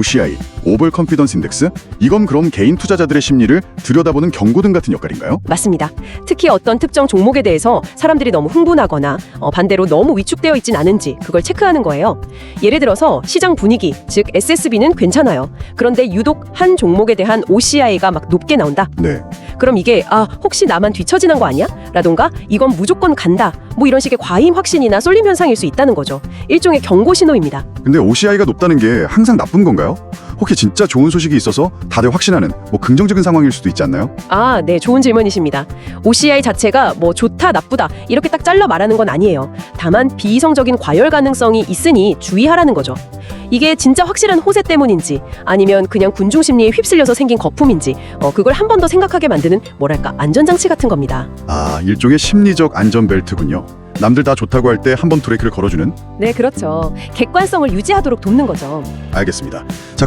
OCI, 오벌 컨피던스 인덱스? 이건 그럼 개인 투자자들의 심리를 들여다보는 경고등 같은 역할인가요? 맞습니다. 특히 어떤 특정 종목에 대해서 사람들이 너무 흥분하거나 어, 반대로 너무 위축되어 있진 않은지 그걸 체크하는 거예요. 예를 들어서 시장 분위기, 즉 SSB는 괜찮아요. 그런데 유독 한 종목에 대한 OCI가 막 높게 나온다. 네. 그럼 이게 아 혹시 나만 뒤처지는 거 아니야? 라던가 이건 무조건 간다. 뭐 이런 식의 과잉 확신이나 쏠림 현상일 수 있다는 거죠. 일종의 경고 신호입니다. 근데 OCI가 높다는 게 항상 나쁜 건가요? 혹시 진짜 좋은 소식이 있어서 다들 확신하는 뭐 긍정적인 상황일 수도 있지 않나요? 아, 네, 좋은 질문이십니다. OCI 자체가 뭐 좋다, 나쁘다 이렇게 딱 잘라 말하는 건 아니에요. 다만 비이성적인 과열 가능성이 있으니 주의하라는 거죠. 이게 진짜 확실한 호재 때문인지 아니면 그냥 군중 심리에 휩쓸려서 생긴 거품인지 어, 그걸 한 번 더 생각하게 만드는 뭐랄까 안전장치 같은 겁니다. 아, 일종의 심리적 안전벨트군요. 남들 다 좋다고 할 때 한 번 브레이크를 걸어주는? 네, 그렇죠. 객관성을 유지하도록 돕는 거죠. 알겠습니다. 자,